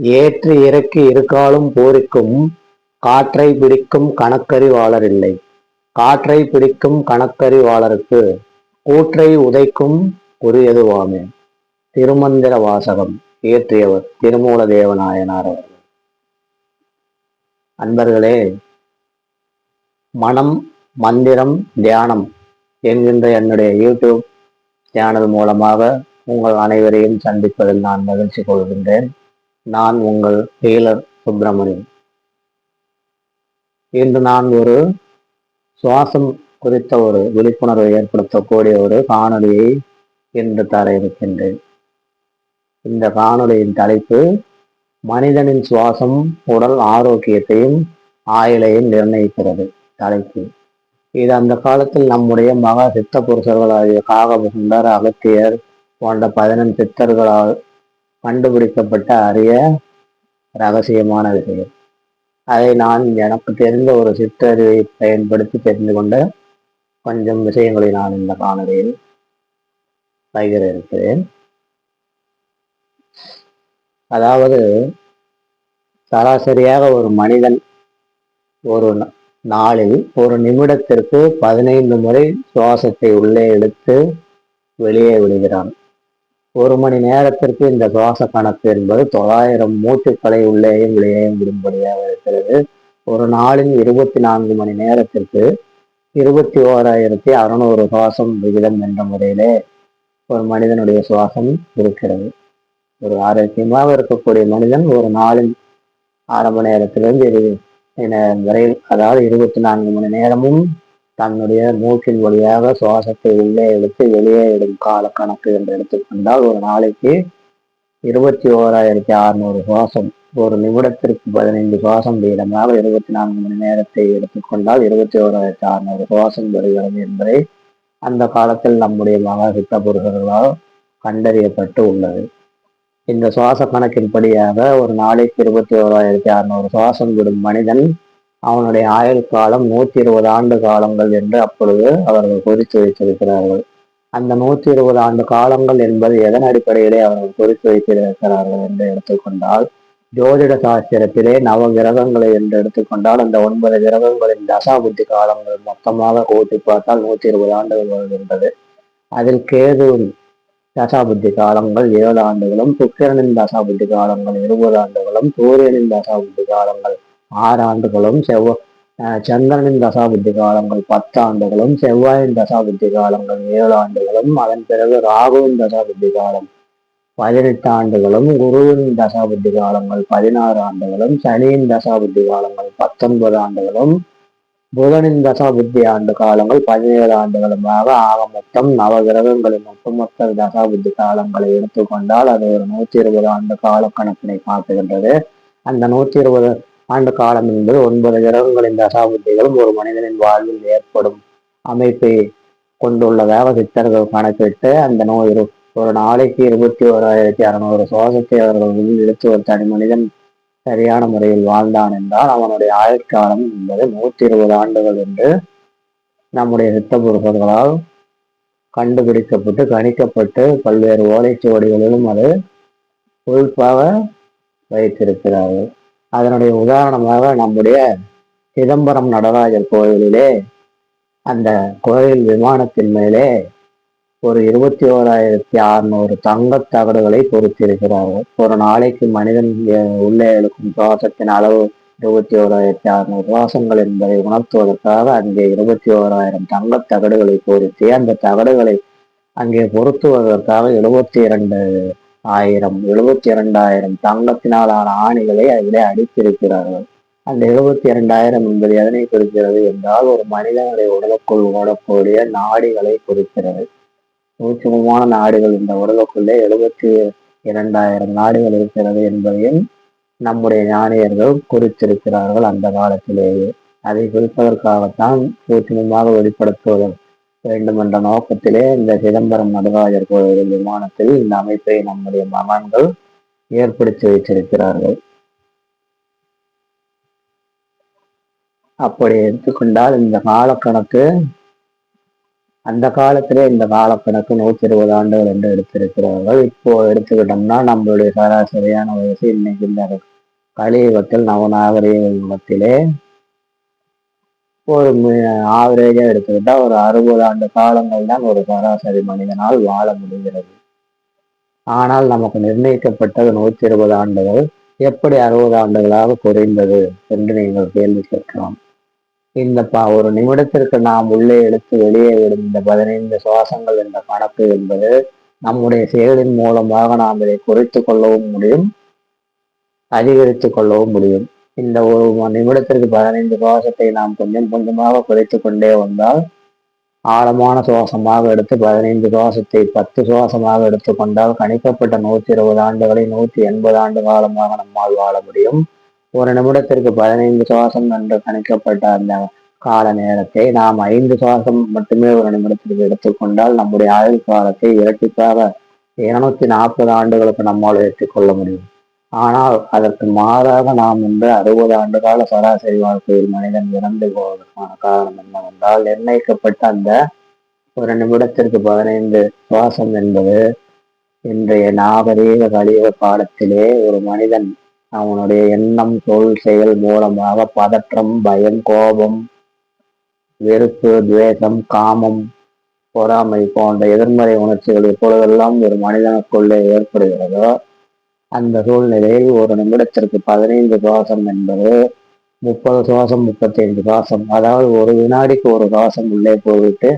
ஏற்று இறக்கி இருக்காலும் போரிக்கும் காற்றை பிடிக்கும் கணக்கறிவாளர் இல்லை காற்றை பிடிக்கும் கணக்கறிவாளருக்கு கூற்றை உதைக்கும் உரியதுவாமே திருமந்திர வாசகம் இயற்றியவர் திருமூல தேவநாயனார் அவர்கள். அன்பர்களே மனம் மந்திரம் தியானம் என்கின்ற என்னுடைய யூடியூப் சேனல் மூலமாக உங்கள் அனைவரையும் சந்திப்பதில் நான் மகிழ்ச்சி கொள்கின்றேன். நான் உங்கள் டெய்லர் சுப்பிரமணியன். இன்று நான் ஒரு சுவாசம் குறித்த ஒரு விழிப்புணர்வை ஏற்படுத்தக்கூடிய ஒரு காணொலியை இன்று தர இருக்கின்றேன். இந்த காணொலியின் தலைப்பு மனிதனின் சுவாசம் உடல் ஆரோக்கியத்தையும் ஆயுளையும் நிர்ணயிக்கிறது தலைப்பு. இது அந்த காலத்தில் நம்முடைய மகா சித்த புருஷர்களாகிய காகபுகுண்டர் அகத்தியர் போன்ற பதினெண் சித்தர்களால் கண்டுபிடிக்கப்பட்ட அரிய ரகசியமான விஷயம் அதை நான் எனக்கு தெரிந்த ஒரு சிற்றறிவை பயன்படுத்தி தெரிந்து கொண்ட கொஞ்சம் விஷயங்களை நான் இந்த காணொலியில் பகிர இருக்கிறேன். அதாவது சராசரியாக ஒரு மனிதன் ஒரு நாளில் ஒரு நிமிடத்திற்கு பதினைந்து முறை சுவாசத்தை உள்ளே எடுத்து வெளியே விடுகிறான். ஒரு மணி நேரத்திற்கு இந்த சுவாச கணக்கு என்பது தொள்ளாயிரம் மூச்சுக்களை உள்ளேயும் வெளியேயும் விடும்படியாக இருக்கிறது. ஒரு நாளின் இருபத்தி நான்கு மணி நேரத்திற்கு இருபத்தி ஓராயிரத்தி அறுநூறு சுவாசம் விகிதம் என்ற முறையிலே ஒரு மனிதனுடைய சுவாசம் இருக்கிறது. ஒரு ஆரோக்கியமாக இருக்கக்கூடிய மனிதன் ஒரு நாளின் ஆரம்ப நேரத்திலிருந்து இரு வரையில் அதாவது இருபத்தி நான்கு மணி நேரமும் தன்னுடைய மூக்கின் வழியாக சுவாசத்தை உள்ளே எடுத்து வெளியே இடும் கால கணக்கு என்று எடுத்துக்கொண்டால் ஒரு நாளைக்கு இருபத்தி ஓராயிரத்தி அறுநூறு சுவாசம் ஒரு நிமிடத்திற்கு பதினைந்து சுவாசம் வீதமாக இருபத்தி நான்கு மணி நேரத்தை எடுத்துக்கொண்டால் இருபத்தி ஓராயிரத்தி அறுநூறு சுவாசம் வருகிறது என்பதை அந்த காலத்தில் நம்முடைய மகா சித்த புருஷர்களால் கண்டறியப்பட்டு உள்ளது. இந்த சுவாச கணக்கின்படியாக ஒரு நாளைக்கு இருபத்தி ஓராயிரத்தி அறுநூறு சுவாசம் விடும் மனிதன் அவனுடைய ஆயுள் காலம் நூத்தி இருபது ஆண்டு காலங்கள் என்று அப்பொழுது அவர்கள் குறித்து வைத்திருக்கிறார்கள். அந்த நூத்தி இருபது ஆண்டு காலங்கள் என்பது எதன் அடிப்படையிலே அவர்கள் குறித்து வைத்திருக்கிறார்கள் என்று எடுத்துக்கொண்டால் ஜோதிட சாஸ்திரத்திலே நவ கிரகங்களை என்று எடுத்துக்கொண்டால் அந்த ஒன்பது கிரகங்களின் தசாபுத்தி காலங்கள் மொத்தமாக கூட்டி பார்த்தால் நூத்தி இருபது ஆண்டுகள் வருகின்றது அதில் கேதுவின் தசாபுத்தி காலங்கள் ஏழு ஆண்டுகளும் சுக்கிரனின் தசாபுத்தி காலங்கள் இருபது ஆண்டுகளும் சூரியனின் தசாபுத்தி காலங்கள் ஆறு ஆண்டுகளும் செவ்வ சந்திரனின் தசாபுத்தி காலங்கள் பத்து ஆண்டுகளும் செவ்வாயின் தசாபுத்தி காலங்கள் ஏழு ஆண்டுகளும் அதன் பிறகு ராகுவின் தசாபுத்தி காலம் பதினெட்டு ஆண்டுகளும் குருவின் தசாபுத்தி காலங்கள் பதினாறு ஆண்டுகளும் சனியின் தசாபுத்தி காலங்கள் பத்தொன்பது ஆண்டுகளும் புதனின் தசாபுத்தி ஆண்டு காலங்கள் பதினேழு ஆண்டுகளுமாக ஆக மொத்தம் நவ கிரகங்களின் ஒட்டுமொத்த தசாபுத்தி காலங்களை எடுத்துக்கொண்டால் அது ஒரு நூத்தி இருபது ஆண்டு கால கணக்கினை காட்டுகின்றது அந்த நூத்தி இருபது ஆண்டு காலம் என்பது ஒன்பது கிரகங்களின் தசாபுத்திகளும் ஒரு மனிதனின் வாழ்வில் ஏற்படும் அமைப்பை கொண்டுள்ளதாக சித்தர்கள் கணக்கிட்டு அந்த நோய் ஒரு நாளைக்கு இருபத்தி ஓராயிரத்தி அறுநூறு சுவாசத்தை அவர்கள் எடுத்து ஒரு தனி மனிதன் சரியான முறையில் வாழ்ந்தான் என்றால் அவனுடைய ஆயுட்காலம் என்பது நூற்றி இருபது ஆண்டுகள் என்று நம்முடைய சித்த புருஷர்களால் கண்டுபிடிக்கப்பட்டு கணிக்கப்பட்டு பல்வேறு ஓலைச்சுவடிகளிலும் அது குறிப்பாக வைத்திருக்கிறார்கள். அதனுடைய உதாரணமாக நம்முடைய சிதம்பரம் நடராஜர் கோயிலிலே அந்த கோயில் விமானத்தின் மேலே ஒரு இருபத்தி ஓராயிரத்தி அறுநூறு தங்கத் தகடுகளை பொறுத்திருக்கிறார்கள். ஒரு நாளைக்கு மனிதன் உள்ளே எழுக்கும் சுவாசத்தின் அளவு இருபத்தி ஓராயிரத்தி அறுநூறு சுவாசங்கள் என்பதை உணர்த்துவதற்காக அங்கே இருபத்தி ஓராயிரம் தங்கத் தகடுகளை பொருத்தி அந்த தகடுகளை அங்கே பொருத்துவதற்காக எழுபத்தி இரண்டு ஆயிரம் எழுபத்தி இரண்டாயிரம் தங்கத்தினாலான ஆணிகளை அதிலே அடித்திருக்கிறார்கள். அந்த எழுபத்தி இரண்டாயிரம் என்பது எதனை குறிக்கிறது என்றால் ஒரு மனிதனுடைய உடலுக்குள் ஓடக்கூடிய நாடுகளை குறிக்கிறது. சூட்சமமான நாடுகள் இந்த உலகக்குள்ளே எழுபத்தி இரண்டாயிரம் நாடுகள் இருக்கிறது என்பதையும் நம்முடைய ஞானியர்கள் குறித்திருக்கிறார்கள் அந்த காலத்திலேயே. அதை குறிப்பதற்காகத்தான் சூட்சமமாக வெளிப்படுத்துவது வேண்டும் என்ற நோக்கத்திலே இந்த சிதம்பரம் நடராஜர் கோவில் விமானத்தில் இந்த அமைப்பை நம்முடைய மகான்கள் ஏற்படுத்தி வைத்திருக்கிறார்கள். அப்படி எடுத்துக்கொண்டால் இந்த காலக்கணக்கு அந்த காலத்திலே இந்த காலக்கணக்கு நூத்தி இருபது ஆண்டுகள் என்று எடுத்திருக்கிறார்கள். இப்போ எடுத்துக்கிட்டோம்னா நம்மளுடைய சராசரியான வயசு இன்னைக்கு இந்த கலியுகத்தில் நவநாகரிக யுகத்திலே ஒரு ஆவரேஜா எடுத்துக்கிட்டா ஒரு அறுபது ஆண்டு காலங்கள் தான் ஒரு சராசரி மனிதனால் வாழ முடிகிறது. ஆனால் நமக்கு நிர்ணயிக்கப்பட்டது நூத்தி இருபது ஆண்டுகள். எப்படி அறுபது ஆண்டுகளாக குறைந்தது என்று நீங்கள் கேள்வி கேட்கலாம். இந்த ப ஒரு நிமிடத்திற்கு நாம் உள்ளே எடுத்து வெளியே விடும் இந்த பதினைந்து சுவாசங்கள் என்ற கணக்கு என்பது நம்முடைய செயலின் மூலமாக நாம் இதை குறைத்து கொள்ளவும் முடியும் அதிகரித்து கொள்ளவும் முடியும். இந்த ஒரு நிமிடத்திற்கு பதினைந்து சுவாசத்தை நாம் கொஞ்சம் கொஞ்சமாக குறைத்து கொண்டே வந்தால் ஆழமான சுவாசமாக எடுத்து பதினைந்து சுவாசத்தை பத்து சுவாசமாக எடுத்துக்கொண்டால் கணிக்கப்பட்ட நூத்தி இருபது ஆண்டுகளை நூத்தி எண்பது ஆண்டு காலமாக நம்மால் வாழ முடியும். ஒரு நிமிடத்திற்கு பதினைந்து சுவாசம் என்று கணிக்கப்பட்ட அந்த கால நேரத்தை நாம் ஐந்து சுவாசம் மட்டுமே ஒரு நிமிடத்திற்கு எடுத்துக்கொண்டால் நம்முடைய ஆயுள் காலத்தை இரட்டிப்பாக இருநூத்தி நாற்பது ஆண்டுகளுக்கு நம்மால் உயர்த்திக் கொள்ள முடியும். ஆனால் அதற்கு மாறாக நாம் இந்த அறுபது ஆண்டு கால சராசரி வாழ்க்கையில் மனிதன் இறந்து போவதற்கான காரணம் என்னவென்றால் நிர்ணயிக்கப்பட்ட அந்த ஒரு நிமிடத்திற்கு பதினைந்து சுவாசம் என்பது இன்றைய நாகரீக கலியுக காலத்திலே ஒரு மனிதன் அவனுடைய எண்ணம் சொல் செயல் மூலமாக பதற்றம் பயம் கோபம் வெறுப்பு துவேஷம் காமம் பொறாமை போன்ற எதிர்மறை உணர்ச்சிகள் எப்பொழுதெல்லாம் ஒரு மனிதனுக்குள்ளே ஏற்படுகிறதோ அந்த சூழ்நிலையில் ஒரு நிமிடத்திற்கு பதினைந்து சுவாசம் என்பது முப்பது சுவாசம் முப்பத்தி ஐந்து சுவாசம். அதாவது ஒரு வினாடிக்கு ஒரு சுவாசம் உள்ளே போய்விட்டு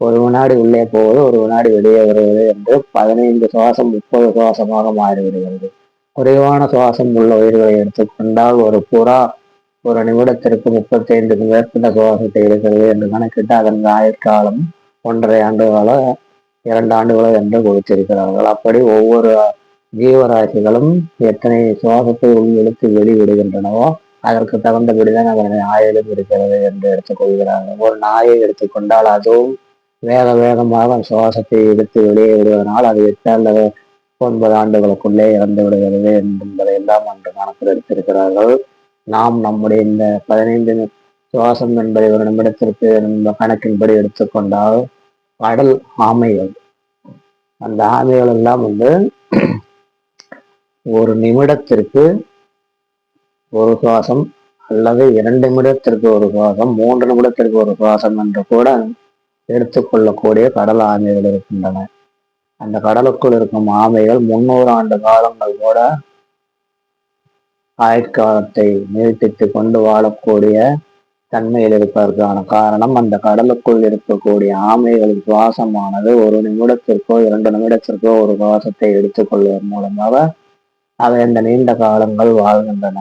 ஒரு வினாடி உள்ளே போவது ஒரு வினாடி வெளியே வருவது என்று பதினைந்து சுவாசம் முப்பது சுவாசமாக மாறிவிடுகிறது. குறைவான சுவாசம் உள்ள உயிர்களை எடுத்துக்கொண்டால் ஒரு புறா ஒரு நிமிடத்திற்கு முப்பத்தி மேற்பட்ட சுவாசத்தை இருக்கிறது என்று கணக்கிட்டு அதன் ஆயுட்காலம் ஒன்றரை ஆண்டுகளோ இரண்டு ஆண்டுகளோ என்று கொடுத்திருக்கிறார்கள் அப்படி ஒவ்வொரு ஜீவராசிகளும் எத்தனை சுவாசத்தை உள்வெழுத்து வெளிவிடுகின்றனவோ அதற்கு தகுந்தபடிதான் அதனுடைய ஆயுளும் இருக்கிறது என்று எடுத்துக்கொள்கிறார்கள். ஒரு நாயை எடுத்துக்கொண்டால் அதுவும் வேக வேகமாக சுவாசத்தை எடுத்து வெளியே விடுவதனால் அது எட்டு அல்லது ஒன்பது ஆண்டுகளுக்குள்ளே இறந்து விடுகிறது என்பதை எல்லாம் அன்று கணக்கில் எடுத்திருக்கிறார்கள். நாம் நம்முடைய இந்த பதினைந்து சுவாசம் என்பதை ஒரு நிமிடத்திற்கு நம்ம கணக்கின்படி எடுத்துக்கொண்டால் கடல் ஆமைகள். அந்த ஆமைகள் எல்லாம் வந்து ஒரு நிமிடத்திற்கு ஒரு சுவாசம் அல்லது இரண்டு நிமிடத்திற்கு ஒரு சுவாசம் மூன்று நிமிடத்திற்கு ஒரு சுவாசம் என்று கூட எடுத்துக்கொள்ளக்கூடிய கடல் ஆமைகள் இருக்கின்றன. அந்த கடலுக்குள் இருக்கும் ஆமைகள் முன்னூறு ஆண்டு காலங்கள் கூட ஆயுட்காலத்தை நீட்டித்து கொண்டு வாழக்கூடிய தன்மையில் இருப்பதற்கான காரணம் அந்த கடலுக்குள் இருக்கக்கூடிய ஆமைகளின் சுவாசமானது ஒரு நிமிடத்திற்கோ இரண்டு நிமிடத்திற்கோ ஒரு சுவாசத்தை எடுத்துக்கொள்வதன் மூலமாக அவை அந்த நீண்ட காலங்கள் வாழ்கின்றன.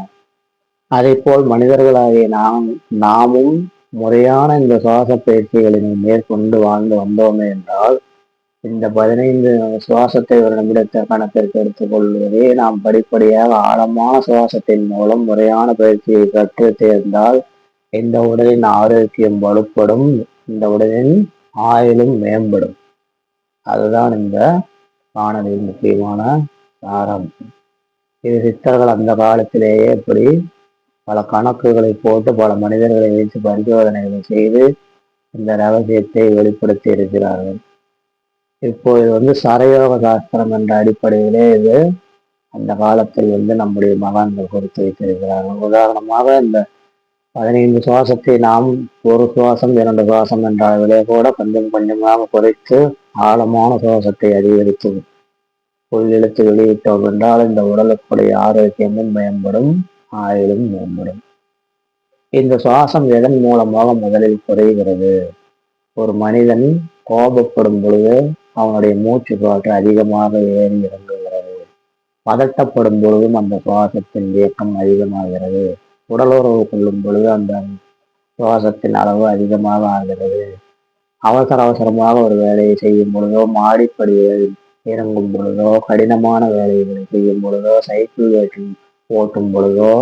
அதை போல் மனிதர்களாகிய நாம் நாமும் முறையான இந்த சுவாச பயிற்சிகளினை மேற்கொண்டு வாழ்ந்து வந்தோமே என்றால் இந்த பதினைந்து சுவாசத்தை ஒரு நிமிடத்தை கணக்கிற்கு எடுத்துக்கொள்வதே நாம் படிப்படியாக ஆழமான சுவாசத்தின் மூலம் முறையான பயிற்சியை கற்று தேர்ந்தால் இந்த உடலின் ஆரோக்கியம் வலுப்படும் இந்த உடலின் ஆயுளும் மேம்படும். அதுதான் இந்த காணொலியின் முக்கியமான சாரம். இது சித்தர்கள் அந்த காலத்திலேயே இப்படி பல கணக்குகளை போட்டு பல மனிதர்களை வைத்து பரிசோதனைகளை செய்து இந்த ரகசியத்தை வெளிப்படுத்தி இருக்கிறார்கள். இப்போ இது வந்து சரயோக சாஸ்திரம் என்ற அடிப்படையிலே இது அந்த காலத்தில் வந்து நம்முடைய மகான்கள் கொடுத்து வைத்திருக்கிறார்கள். உதாரணமாக இந்த பதினைந்து சுவாசத்தை நாம் ஒரு சுவாசம் இரண்டு சுவாசம் என்ற அளவிலே கூட கொஞ்சம் கொஞ்சமாக குறைத்து ஆழமான சுவாசத்தை அதிகரித்து உள்ளெழுத்து வெளியிட்டோம் என்றால் இந்த உடலுக்குடைய ஆரோக்கியமும் மேம்படும் ஆயுளும் மேம்படும். இந்த சுவாசம் எதன் மூலமாக முதலில் குறைகிறது? ஒரு மனிதன் கோபப்படும் பொழுது அவனுடைய மூச்சு காற்று அதிகமாக ஏறி இறங்குகிறது. பதட்டப்படும் பொழுதும் அந்த சுவாசத்தின் இயக்கம் அதிகமாகிறது. உடலுறவு கொள்ளும் பொழுது அந்த சுவாசத்தின் அளவு அதிகமாக ஆகிறது. அவசர அவசரமாக ஒரு வேலையை செய்யும் பொழுதோ மாடிப்படியில் இறங்கும் பொழுதோ கடினமான வேலைகளை செய்யும் பொழுதோ சைக்கிள் ஓட்டும் ஓட்டும் பொழுதோ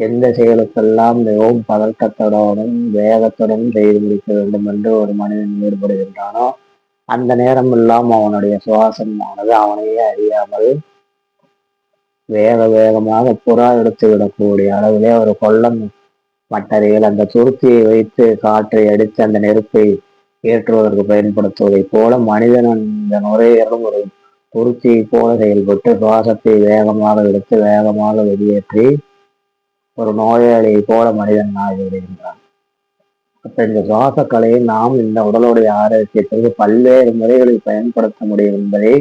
எந்த செயலுக்கெல்லாம் மிகவும் பதட்டத்துடனும் வேகத்துடன் செய்து முடிக்க வேண்டும் என்று ஒரு மனிதன் ஈடுபடுகின்றானோ அந்த நேரம் எல்லாம் அவனுடைய சுவாசமானது அவனையே அறியாமல் வேக வேகமாக புறா எடுத்து விடக்கூடிய அளவிலே ஒரு கொள்ளம் மட்டறையில் அந்த துருத்தியை வைத்து காற்றை அடித்து அந்த நெருப்பை ஏற்றுவதற்கு பயன்படுத்துவதைப் போல மனிதன் இந்த நுரையீரலும் ஒரு துருத்தியை போல செயல்பட்டு சுவாசத்தை வேகமாக எடுத்து வேகமாக வெளியேற்றி ஒரு நோயாளியை போல மனிதன் ஆகிவிடுகின்றான் அப்ப இந்த சுவாச கலையை நாம் இந்த உடலுடைய ஆரோக்கியத்திற்கு பல்வேறு முறைகளில் பயன்படுத்த முடியும் என்பதை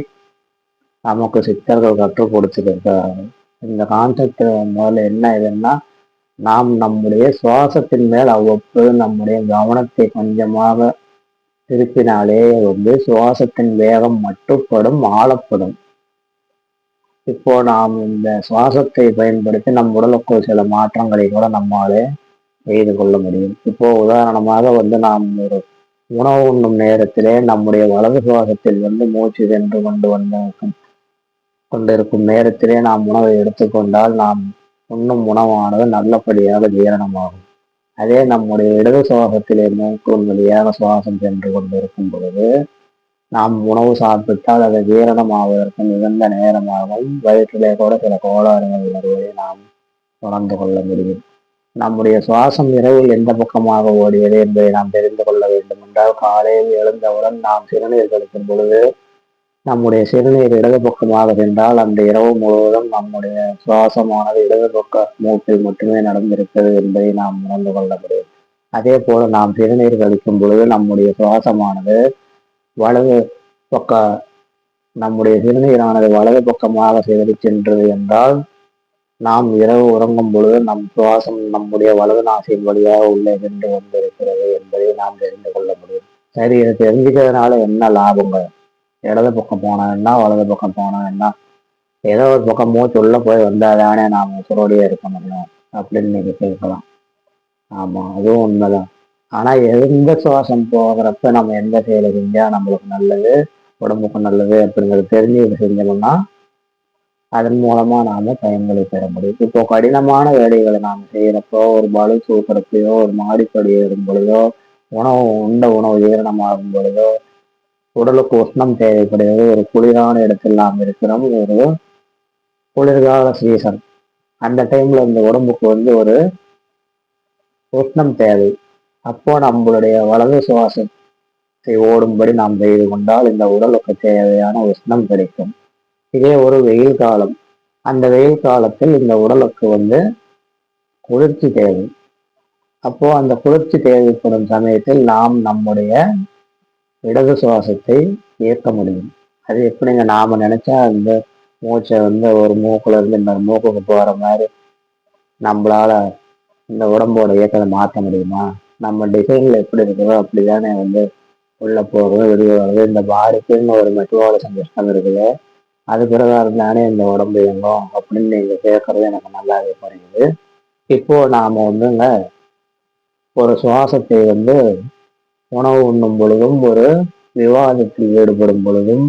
நமக்கு சித்தர்கள் கற்றுக் கொடுத்துருக்கிறார்கள். இந்த கான்செப்ட் முதல்ல என்ன இதுன்னா நாம் நம்முடைய சுவாசத்தின் மேல் அவ்வப்போது நம்முடைய கவனத்தை கொஞ்சமாக திருப்பினாலே வந்து சுவாசத்தின் வேகம் மட்டுப்படும் ஆளப்படும் இப்போ நாம் இந்த சுவாசத்தை பயன்படுத்தி நம் உடலுக்குள் சில மாற்றங்களை கூட நம்மாலே செய்து கொள்ள முடியும். இப்போ உதாரணமாக வந்து நாம் ஒரு உணவு உண்ணும் நேரத்திலே நம்முடைய வலது சுவாசத்தில் வந்து மூச்சு சென்று கொண்டு வந்திருக்கும் கொண்டிருக்கும் நேரத்திலே நாம் உணவை எடுத்துக்கொண்டால் நாம் உண்ணும் உணவானது நல்லபடியாக ஜீரணமாகும். அதே நம்முடைய இடது சுவாசத்திலே மூக்கு வழியாக சுவாசம் சென்று கொண்டிருக்கும் பொழுது நாம் உணவு சாப்பிட்டால் அது ஜீரணம் மிகுந்த நேரமாகவும் வயிற்றிலே கூட சில கோளாறுகள் வருவதை நாம் உணர்ந்து கொள்ள முடியும். நம்முடைய சுவாசம் இரவில் எந்த பக்கமாக ஓடியது என்பதை நாம் தெரிந்து கொள்ள வேண்டும் என்றால் காலையில் எழுந்தவுடன் நாம் சிறுநீர் கழிக்கும் பொழுது நம்முடைய சிறுநீர் இடது பக்கமாக சென்றால் அந்த இரவு முழுவதும் நம்முடைய சுவாசமானது இடது பக்க மூட்டில் மட்டுமே நடந்திருக்கிறது என்பதை நாம் உணர்ந்து கொள்ள முடியும். அதே போல நாம் சிறுநீர் கழிக்கும் பொழுது நம்முடைய சுவாசமானது வலது பக்க நம்முடைய சிறுநீரானது வலது பக்கமாக சிதறி சென்றது என்றால் நாம் இரவு உறங்கும் பொழுது நம் சுவாசம் நம்முடைய வலது நாசியின் வழியாக உள்ளே சென்று கொண்டிருக்கிறது என்பதை நாம் தெரிந்து கொள்ள முடியும். சரி இதை தெரிஞ்சுக்கிறதுனால என்ன லாபங்கள்? இடது பக்கம் போனா வலது பக்கம் போனா ஏதோ ஒரு பக்கம் மூச்சு உள்ள போய் வந்தாதானே நாம் உசுரோடையே இருக்க முடியும் அப்படின்னு நீங்க கேட்கலாம். ஆமா அதுவும் உண்மைதான். ஆனா எந்த சுவாசம் போகிறப்ப நம்ம எந்த செயலை செஞ்சா நம்மளுக்கு நல்லது உடம்புக்கு நல்லது அப்படிங்கிறது தெரிஞ்சு செஞ்சோம்னா அதன் மூலமா நாம பயன்களை பெற முடியும். இப்போ கடினமான வேலைகளை நாம் செய்யறப்போ ஒரு பலு தூக்கிறப்பையோ ஒரு மாடிப்படி ஏறும் பொழுதோ உணவு உண்ட உணவு ஜீரணமாகும் பொழுதோ உடலுக்கு உஷ்ணம் தேவைப்படுகிறது. ஒரு குளிரான இடத்தில் நாம் இருக்கிறோம். ஒரு குளிர்கால சீசன் அந்த டைம்ல இந்த உடம்புக்கு வந்து ஒரு உஷ்ணம் தேவை. அப்போ நம்மளுடைய வலது சுவாசத்தை ஓடும்படி நாம் செய்து கொண்டால் இந்த உடலுக்கு தேவையான உஷ்ணம் கிடைக்கும். இதே ஒரு வெயில் காலம். அந்த வெயில் காலத்தில் இந்த உடலுக்கு வந்து குளிர்ச்சி தேவை. அப்போ அந்த குளிர்ச்சி தேவைப்படும் சமயத்தில் நாம் நம்முடைய இடது சுவாசத்தை இயக்க முடியும். அது எப்படிங்க நாம நினைச்சா அந்த மூச்சை வந்து ஒரு மூக்குல இருந்து இன்னொரு மூக்குக்கு போற மாதிரி நம்மளால இந்த உடம்போட இயக்கத்தை மாற்ற முடியுமா? நம்ம டிசைன்ல எப்படி இருக்குதோ அப்படிதானே வந்து உள்ள போகிறது வெளியே வர்றது. இந்த பாடிக்குன்னு ஒரு மெட்ரோபாலிசம் சிஸ்டம் இருக்குது. அது பிரகாரம் தானே இந்த உடம்பு இயங்கும் அப்படின்னு நீங்க கேட்கறது எனக்கு நல்லாவே புரியுது. இப்போ நாம வந்துங்க ஒரு சுவாசத்தை வந்து உணவு உண்ணும் பொழுதும் ஒரு விவாதத்தில் ஈடுபடும் பொழுதும்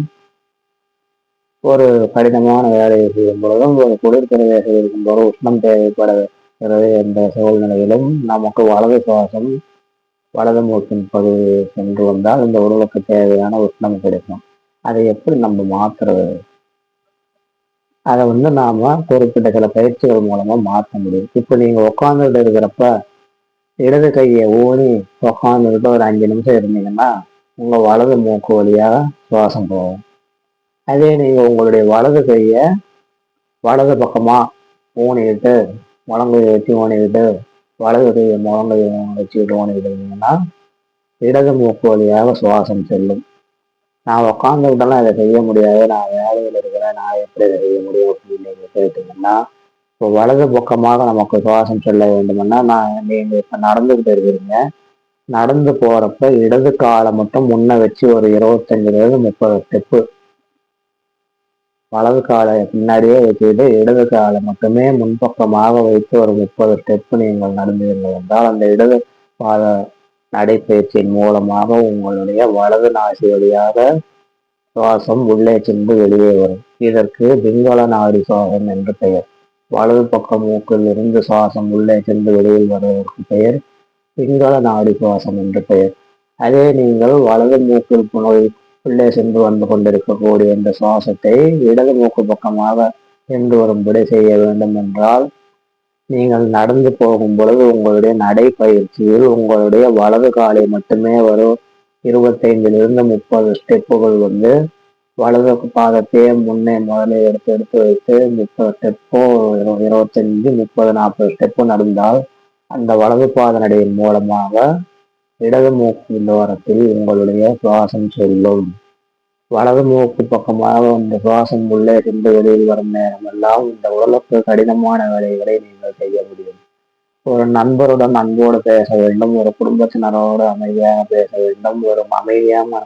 ஒரு கடினமான வேலையை செய்யும் பொழுதும் ஒரு குளிர்பிரதேசம் இருக்கும் போது உஷ்ணம் தேவைப்படுகிறது என்ற சூழ்நிலையிலும் நமக்கு வலது சுவாசம் வலது மூக்கின் பகுதி சென்று வந்தால் இந்த உடலுக்கு தேவையான உஷ்ணம் கிடைக்கும். அதை எப்படி நம்ம மாற்றுறது? அதை வந்து நாம குறிப்பிட்ட சில பயிற்சிகள் மூலமா மாற்ற முடியும். இப்போ நீங்க உட்காந்துட்டு இருக்கிறப்ப இடது கையை ஊனி உட்காந்துக்கிட்டு ஒரு அஞ்சு நிமிஷம் இருந்தீங்கன்னா உங்கள் வலது மூக்கு வழியாக சுவாசம் போகும். அதே நீங்கள் உங்களுடைய வலது கையை வலது பக்கமாக ஊனிக்கிட்டு முழங்கையை வச்சு ஊனிக்கிட்டு வலது கையை முழங்கையை வச்சுக்கிட்டு ஊனிக்கிட்டு இருந்தீங்கன்னா இடது மூக்கு வழியாக சுவாசம் செல்லும். நான் உட்காந்துக்கிட்டலாம் இதை செய்ய முடியாது. நான் வேலையில் இருக்கிறேன். நான் எப்படி இதை செய்ய முடியும் அப்படின்னு நீங்கள் கேட்டீங்கன்னா இப்போ வலது பக்கமாக நமக்கு சுவாசம் செல்ல வேண்டுமென்னா நான் நீங்க இப்ப நடந்துகிட்டு இருக்கிறீங்க நடந்து போறப்ப இடது காலை மட்டும் முன்ன வச்சு ஒரு இருபத்தஞ்சிலிருந்து முப்பது ஸ்டெப்பு வலது காலை பின்னாடியே வச்சுக்கிட்டு இடது காலை மட்டுமே முன்பக்கமாக வைத்து ஒரு முப்பது ஸ்டெப்பு நீங்கள் நடந்தீர்கள் என்றால் அந்த இடது பாத நடைப்பயிற்சியின் மூலமாக உங்களுடைய வலது நாசி வழியாக சுவாசம் உள்ளே சென்று வெளியே வரும். இதற்கு பிங்கள நாடி சுவாசம் என்று பெயர். வலது பக்க மூக்கில் இருந்து சுவாசம் உள்ளே சென்று வெளியில் வருவதற்கு பெயர் பிங்கள நாடி சுவாசம் என்று பெயர். அதே நீங்கள் வலது மூக்கில் புனல் உள்ளே சென்று வந்து கொண்டிருக்கக்கூடிய இந்த சுவாசத்தை இடது மூக்கு பக்கமாக சென்று வரும்படி செய்ய வேண்டும் என்றால் நீங்கள் நடந்து போகும் பொழுது உங்களுடைய நடைப்பயிற்சியில் உங்களுடைய வலது காலை மட்டுமே வரும். இருபத்தைந்திலிருந்து முப்பது ஸ்டெப்புகள் வந்து வலது பாதத்தையே முன்னே முதலே எடுத்து எடுத்து வைத்து முப்பது ஸ்டெப்போ இருபத்தஞ்சு முப்பது நாற்பது ஸ்டெப்போ நடந்தால் அந்த வலது பாத நடையின் மூலமாக இடது மூக்கு தோரத்தில் உங்களுடைய சுவாசம் செல்லும். வலது மூக்கு பக்கமாக இந்த சுவாசம் உள்ளே சென்று வெளியில் வரும் நேரமெல்லாம் இந்த உடலுக்கு கடினமான வேலைகளை நீங்கள் செய்ய முடியும். ஒரு நண்பருடன் அன்போடு பேச வேண்டும் ஒரு குடும்பத்தினரோடு அமைதியாக பேச வேண்டும் ஒரு அமைதியான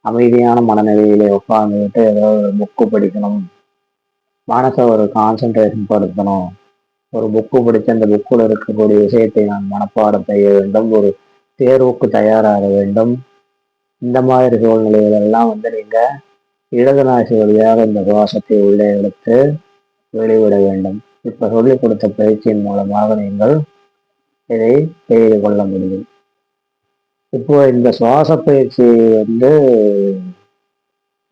அமைதியான மனநிலையிலே உட்கார்ந்துக்கிட்டு ஏதோ ஒரு புக்கு படிக்கணும். மனசை ஒரு கான்சன்ட்ரேஷன் படுத்தணும். ஒரு புக்கு படித்து அந்த புக்கில் இருக்கக்கூடிய விஷயத்தை நான் மனப்பாடம் செய்ய வேண்டும். ஒரு தேர்வுக்கு தயாராக வேண்டும். இந்த மாதிரி சூழ்நிலைகளெல்லாம் வந்து நீங்க இடது நாசி வழியாக இந்த சுவாசத்தை உள்ளே எடுத்து வெளிவிட வேண்டும். இப்போ சொல்லிக் கொடுத்த பயிற்சியின் மூலமாக நீங்கள் இதை செய்து கொள்ள முடியும். இப்போ இந்த சுவாச பயிற்சி வந்து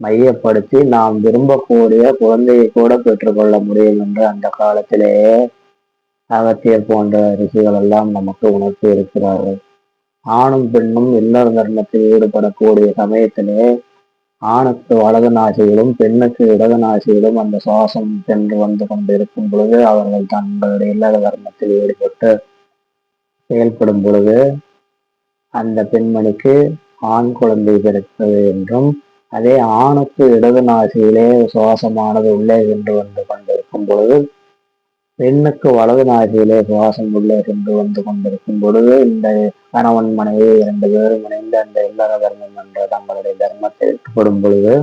மையப்படுத்தி நாம் விரும்பக்கூடிய குழந்தையை கூட பெற்றுக்கொள்ள முடியும் என்று அந்த காலத்திலேயே அகத்தியர் போன்ற ரிஷிகள் எல்லாம் நமக்கு உணர்த்தி இருக்கிறார்கள். ஆணும் பெண்ணும் இன்னொரு தர்மத்தில் ஈடுபடக்கூடிய சமயத்திலே ஆணுக்கு வலது நாசிகளும் பெண்ணுக்கு இடது நாசிகளும் அந்த சுவாசம் சென்று வந்து கொண்டிருக்கும் பொழுது அவர்கள் தங்களுடைய இல்லற தர்மத்தில் ஈடுபட்டு செயல்படும் பொழுது அந்த பெண்மணிக்கு ஆண் குழந்தை பிறக்கிறது என்றும் அதே ஆணுக்கு இடது நாசியிலே சுவாசமானது உள்ளே சென்று வந்து கொண்டிருக்கும் பொழுது பெண்ணுக்கு வலது நாசியிலே சுவாசம் உள்ளே சென்று வந்து கொண்டிருக்கும் பொழுது இந்த கணவன் மனைவி இரண்டு பேரும் இணைந்து அந்த இல்லற தர்மம் என்ற தங்களுடைய தர்மத்தை ஈடுபடும் பொழுது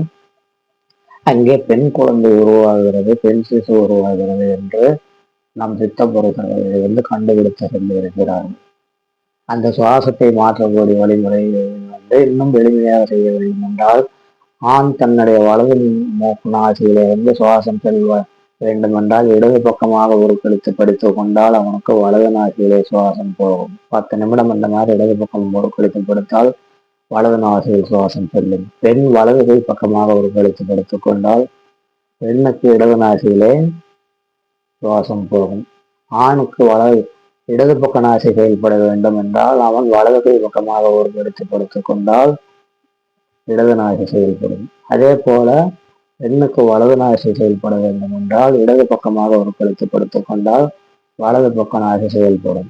அங்கே பெண் குழந்தை உருவாகிறது பெண் சிசு உருவாகிறது என்று நம் சித்த வந்து கண்டுபிடித்து கொண்டிருக்கிறார்கள் அந்த சுவாசத்தை மாற்றக்கூடிய வழிமுறை வந்து இன்னும் எளிமையாக செய்ய வேண்டும் என்றால் ஆண் தன்னுடைய வலது மூக்கு நாசியிலே வந்து சுவாசம் செல்வ வேண்டுமென்றால் இடது பக்கமாக உருக்கெடுத்து படித்து கொண்டால் அவனுக்கு வலது நாசியிலே சுவாசம் போகும். பத்து நிமிடம் அந்த மாதிரி இடது பக்கம் உருக்கெடுத்து படுத்தால் வலது நாசியில் சுவாசம் செல்லும். பெண் வலது கை பக்கமாக உருக்கெடுத்து படுத்துக் கொண்டால் பெண்ணுக்கு இடது நாசியிலே சுவாசம் போகும். ஆணுக்கு வலது இடது பக்க நாசி செயல்பட வேண்டும் என்றால் அவன் வலது கை பக்கமாக ஒருபடுத்தி படுத்துக் கொண்டால் இடது நாசி செயல்படும். அதே போல பெண்ணுக்கு வலது நாசி செயல்பட வேண்டும் என்றால் இடது பக்கமாக ஒரு கழுத்து படுத்துக் கொண்டால் வலது பக்க நாசி செயல்படும்.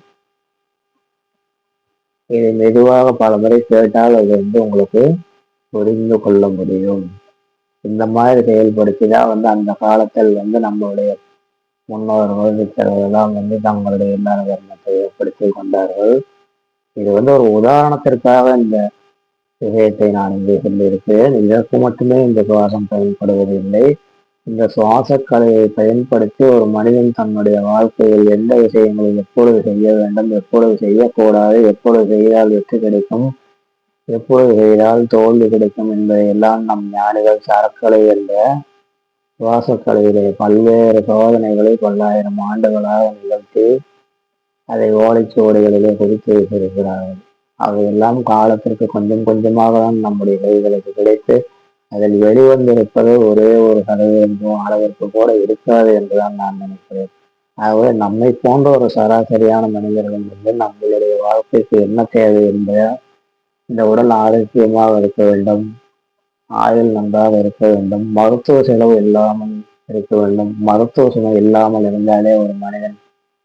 இதை மெதுவாக பல முறை கேட்டால் அது வந்து உங்களுக்கு புரிந்து கொள்ள முடியும். இந்த மாதிரி செயல்படுத்தி தான் வந்து அந்த காலத்தில் வந்து நம்மளுடைய முன்னோர்கள் எல்லாம் வந்து தங்களுடைய எல்லா தர்மத்தை ஏற்படுத்தி கொண்டார்கள். இது வந்து ஒரு உதாரணத்திற்காக இந்த விஷயத்தை நான் இங்கே சொல்லியிருக்கிறேன். இதற்கு மட்டுமே இந்த சுவாசம் பயன்படுவதில்லை. இந்த சுவாச கலையை பயன்படுத்தி ஒரு மனிதன் தன்னுடைய வாழ்க்கையில் எந்த விஷயங்களை எப்பொழுது செய்ய வேண்டும் எப்பொழுது செய்யக்கூடாது எப்பொழுது செய்தால் வெற்றி கிடைக்கும் எப்பொழுது செய்தால் தோல்வி கிடைக்கும் என்பதை எல்லாம் நம் ஞானிகள் சரக்கலை என்ற சுவாசக்கலையிலே பல்வேறு சோதனைகளை பல்லாயிரம் ஆண்டுகளாக நிகழ்த்தி அதை ஓலைச்சுவடிகளிலே குதித்து வைத்திருக்கிறார்கள். அவையெல்லாம் காலத்திற்கு கொஞ்சம் கொஞ்சமாக தான் நம்முடைய கைகளுக்கு கிடைத்து அதில் வெளிவந்திருப்பது ஒரே ஒரு சதவீதம் அளவிற்கு கூட இருக்காது என்றுதான் நான் நினைக்கிறேன். ஆகவே நம்மை போன்ற ஒரு சராசரியான மனிதர்கள் வந்து நம்மளுடைய வாழ்க்கைக்கு என்ன தேவை என்பதை இந்த உடல் ஆரோக்கியமாக இருக்க வேண்டும் ஆயுள் நன்றாக இருக்க வேண்டும். மருத்துவ செலவு இல்லாமல் இருக்க வேண்டும். மருத்துவ செலவு இல்லாமல் இருந்தாலே ஒரு மனிதன்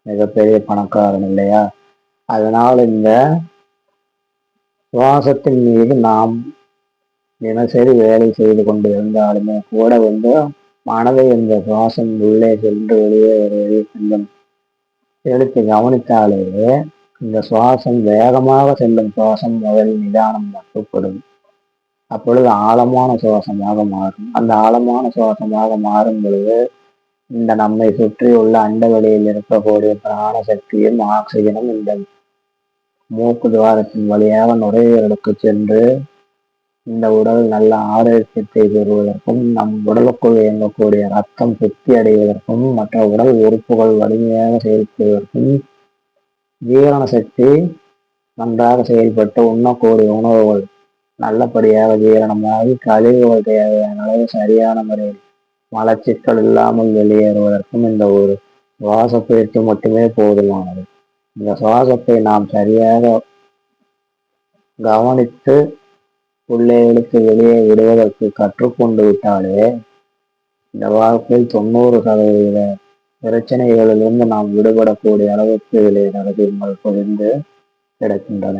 மிகப்பெரிய பணக்காரன் இல்லையா? அதனால் இந்த சுவாசத்தின் மீது நாம் தினசரி வேலை செய்து கொண்டு இருந்தாலுமே கூட வந்து மனதை இந்த சுவாசம் உள்ளே சென்று வெளியே வருவதை கொஞ்சம் எடுத்து கவனித்தாலே இந்த சுவாசம் வேகமாக செல்லும் சுவாசம் முதல் நிதானம் மட்டுப்படும் அப்பொழுது ஆழமான சுவாசமாக மாறும். அந்த ஆழமான சுவாசமாக மாறும் பொழுது இந்த நம்மை சுற்றி உள்ள அண்டவெளியில் இருக்கக்கூடிய பிராண சக்தியும் ஆக்சிஜனும் இந்த மூக்கு துவாரத்தின் வழியாக நுரையீரலுக்கு சென்று இந்த உடல் நல்ல ஆரோக்கியத்தை பெறுவதற்கும் நம் உடலுக்குள் இயங்கக்கூடிய ரத்தம் சுத்தி அடைவதற்கும் மற்ற உடல் உறுப்புகள் வலிமையாக செயல்படுவதற்கும் ஜீரண சக்தி நன்றாக செயல்பட்டு உண்ணக்கூடிய உணவுகள் நல்லபடியாக ஜீரணமாகி கழிவுகள் தேவையான அளவு சரியான முறையில் மலச்சிக்கல் இல்லாமல் வெளியேறுவதற்கும் இந்த ஒரு சுவாச பயிற்சி மட்டுமே போதுமானது. இந்த சுவாசத்தை நாம் சரியாக கவனித்து உள்ளே இழுத்து வெளியே விடுவதற்கு கற்றுக்கொண்டு விட்டாலே இந்த வாழ்க்கையில் தொண்ணூறு சதவீத பிரச்சனைகளிலிருந்து நாம் விடுபடக்கூடிய அளவுக்கு இதிலே ரகசியங்கள் பொழிந்து கிடக்கின்றன.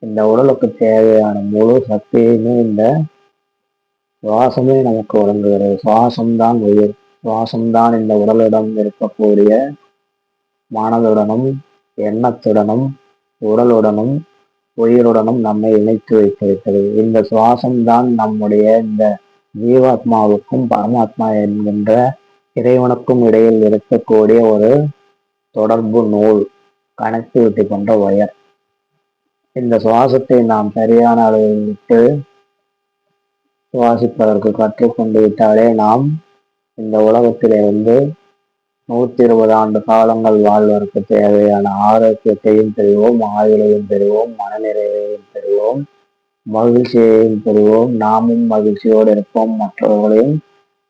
இந்த உடலுக்கு தேவையான முழு சக்தியுமே இந்த சுவாசமே நமக்கு வழங்குகிறது. சுவாசம்தான் உயிர். சுவாசம்தான் இந்த உடலிடம் இருக்கக்கூடிய மனதுடனும் எண்ணத்துடனும் உடலுடனும் உயிருடனும் நம்மை இணைத்து வைத்திருக்கிறது. இந்த சுவாசம்தான் நம்முடைய இந்த ஜீவாத்மாவுக்கும் பரமாத்மா என்கின்ற இறைவனுக்கும் இடையில் இருக்கக்கூடிய ஒரு தொடர்பு நூல். கனெக்டிவிட்டி கொண்ட ஒயர் இந்த சுவாசத்தை நாம் சரியான அளவில் விட்டு சுவாசிப்பதற்கு கற்றுக்கொண்டு விட்டாலே நாம் இந்த உலகத்திலே வந்து நூற்றி இருபது ஆண்டு காலங்கள் வாழ்வதற்கு தேவையான ஆரோக்கியத்தையும் பெறுவோம் ஆயுளையும் பெறுவோம் மனநிறைவையும் பெறுவோம் மகிழ்ச்சியையும் பெறுவோம். நாமும் மகிழ்ச்சியோடு இருப்போம் மற்றவர்களையும்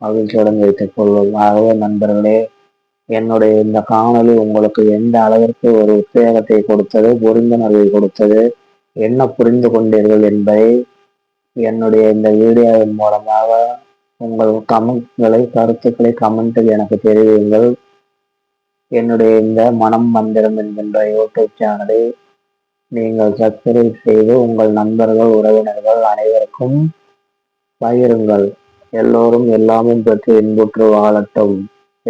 மகிழ்ச்சியுடன் வைத்துக் கொள்வோம். ஆகவே நண்பர்களே என்னுடைய இந்த காணொலி உங்களுக்கு எந்த அளவிற்கு ஒரு உத்வேகத்தை கொடுத்தது புரிந்துணர்வை கொடுத்தது என்ன புரிந்து கொண்டீர்கள் என்பதை என்னுடைய இந்த வீடியோவின் மூலமாக உங்கள் கமெண்ட்களை கருத்துக்களை கமெண்ட்டில் எனக்கு தெரிவியுங்கள். என்னுடைய இந்த மனம் மந்திரம் என்கின்ற யூடியூப் சேனலை நீங்கள் சப்ஸ்கிரைப் செய்து உங்கள் நண்பர்கள் உறவினர்கள் அனைவருக்கும் பகிருங்கள். எல்லோரும் எல்லாமும் பெற்று இன்புற்று வாழட்டும்.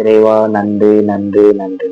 இறைவா நன்றி நன்றி நன்றி.